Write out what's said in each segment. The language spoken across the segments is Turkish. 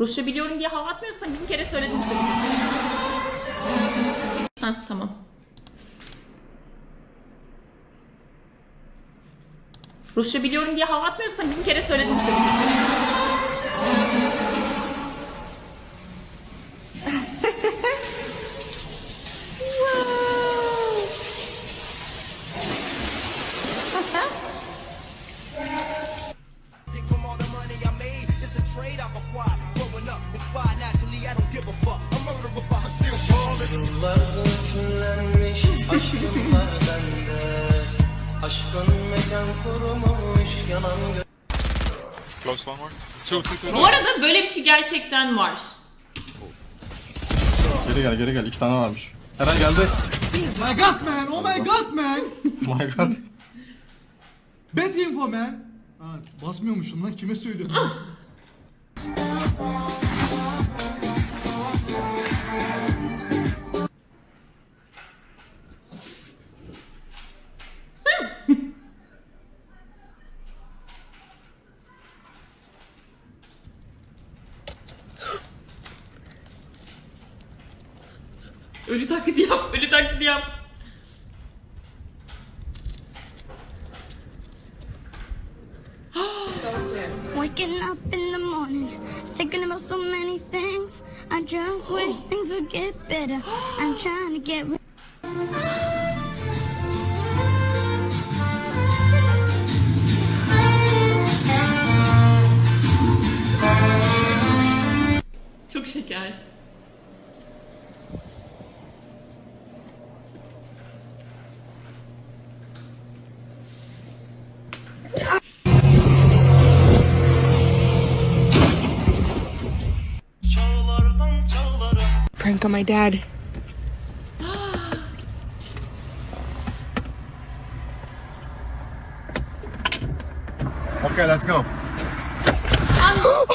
Rusça biliyorum diye hava atmıyorsan bin kere söyledim çünkü. Hah tamam. Rusça biliyorum diye hava atmıyorsan bin kere söyledim çünkü. Aşkın mekan Close one more. Two, two, two. Bu arada böyle bir şey gerçekten var. Geri gel geri gel. İki tane varmış. Eren geldi. My god, man! Oh my god, man! My god. Bad info, man! Ha, basmıyormuşum lan. Kime söylüyorum? Ölü taklidi yap, ölü taklidi yap. Waking up in the morning, thinking about so many things. I just wish things would get better. I'm trying to get rid. Çok şeker. Prank on my dad. Okay, let's go.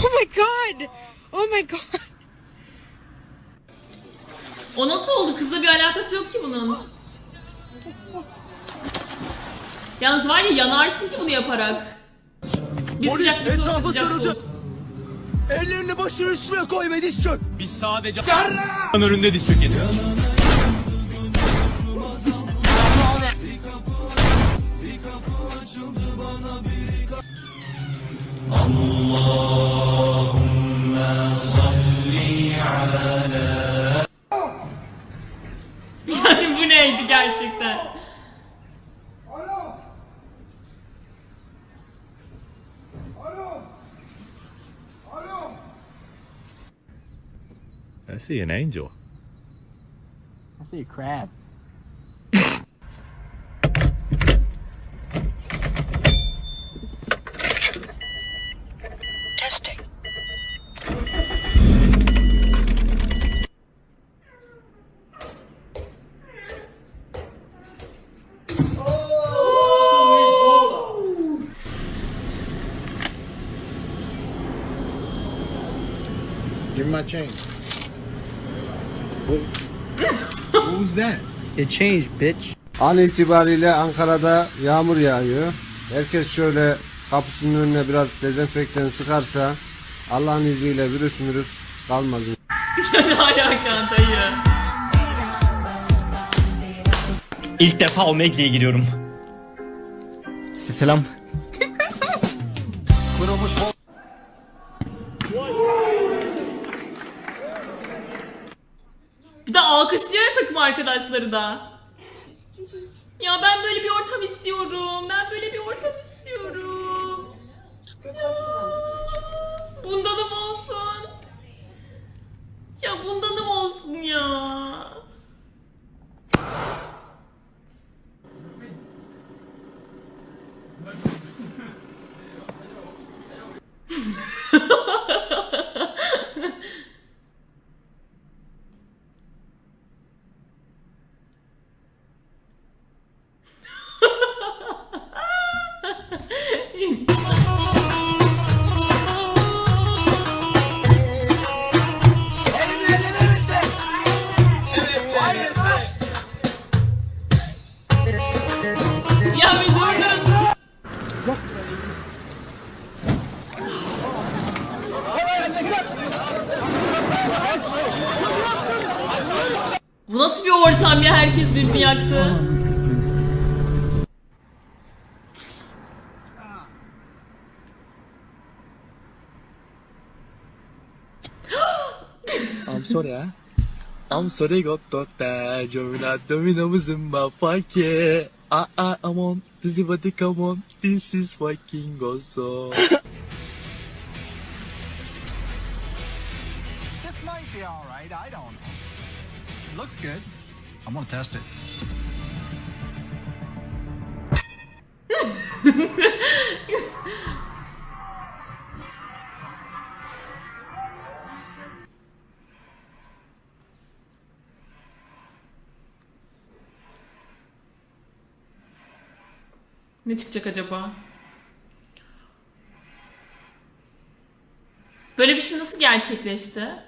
Oh my god! Oh my god! O nasıl oldu? Kızla bir alakası yok ki bunun. Yalnız var ya yanarsın ki bunu yaparak. Bir sıcak bir soğuk, bir sıcak soğuk. Ellerini başının üstüne koy ve diz çök. Biz sadece önünde diz çökeriz. Yani bu neydi gerçekten? I see an angel. I see a crab. Give me my change. Who's that? It changed, bitch. An itibariyle Ankara'da yağmur yağıyor. Herkes şöyle kapısının önüne biraz dezenfektan sıkarsa Allah'ın izniyle virüs virüs kalmaz. ne alaka dayı? İlk defa Omegle'ye giriyorum. Selam. Alkışlıyor takım arkadaşları da. Ya ben böyle bir ortam istiyorum. Ben böyle bir ortam istiyorum. Herkes birbirini yaktı. I'm sorry ah I'm sorry got to that Jovina domino zumba fuck yeah Ah ah I'm on This is what they come on This is fucking awesome This might be alright, I don't know. It looks good. I'm gonna test it. Ne çıkacak acaba? Böyle bir şey nasıl gerçekleşti?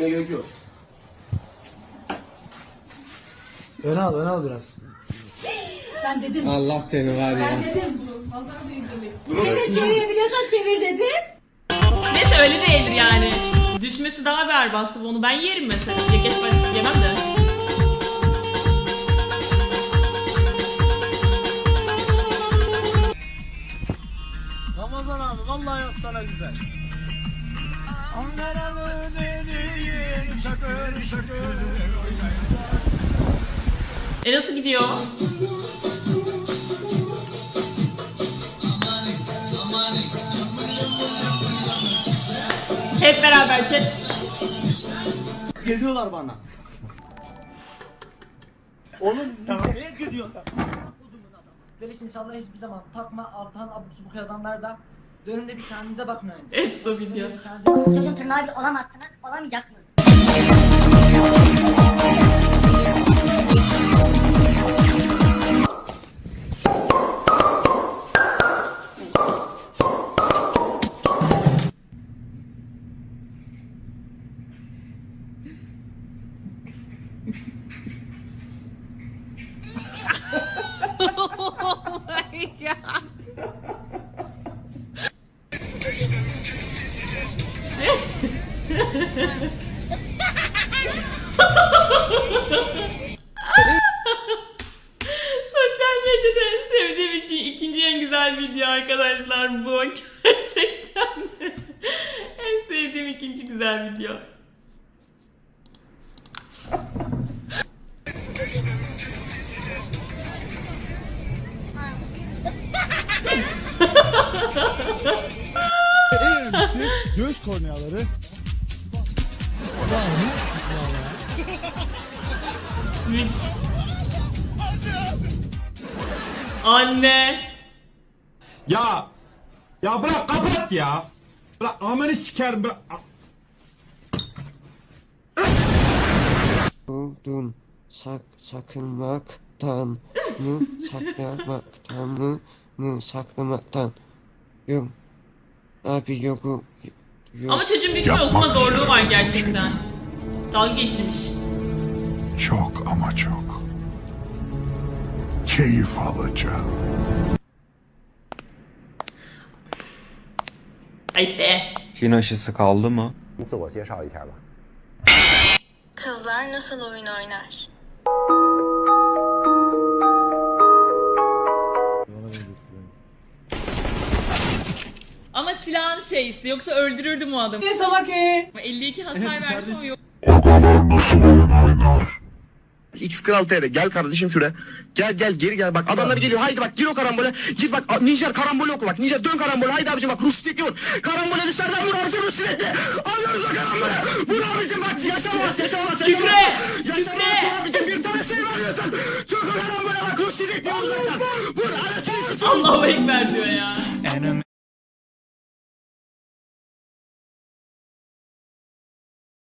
Korkmaya gerek yok. Öne al öne al biraz. Allah seni var ya. Çevirebiliyorsan çevir dedim. Neyse öyle değildir yani. Düşmesi daha berbat. Onu ben yerim mesela. Ya geç ben yemem de. Ramazan abi vallahi yok sana güzel E nasıl gidiyor? Hep beraber chat. Geliyorlar bana. Böyle insanlara hiçbir zaman takma altan abuk subuk yazanlar da dönümde bir kendinize bakın önce. Hepsi o video. Çocuğun tırnağı bile olamazsınız, olamayacaksınız. Sosyal Eğrisi göz korneaları. Mük. Anne. Ya! Ya bırak kapat ya! Bırak amanı sikerim bırak. Buldun sak sakınmaktan mı saklamaktan mı mı saklamaktan yok abi yoku yok Ama çocuğun büyük ihtimal okuma zorluğu var gerçekten. Dalga geçirmiş. Çok ama çok. Keyif alacağım. Ayıp be. Çin aşısı kaldı mı? Kızlar nasıl oyun oynar? Şeysi yoksa öldürürdüm o adamı. Ne salak e? 52 hasar vermiş ama yok. X Kral TR. Gel kardeşim şuraya. Gel gel geri gel. Bak adamlar geliyor. Haydi bak gir o karambole. Git bak. Nijer karambole oku bak. Nijer dön karambole. Haydi abicim bak. Rushdie vur. Karambole dışarıdan vur abicim Rushdie'de. Alıyoruz o karambole. Vur abicim bak. Yaşamaz yaşamaz yaşamaz. Şükrü! Yaşamaz abicim. Bir tane şey veriyorsun. Çok o karambole bak. Rushdie'de vur. Vur. Anasını sıçıyor. Allahu Ekber diyor ya.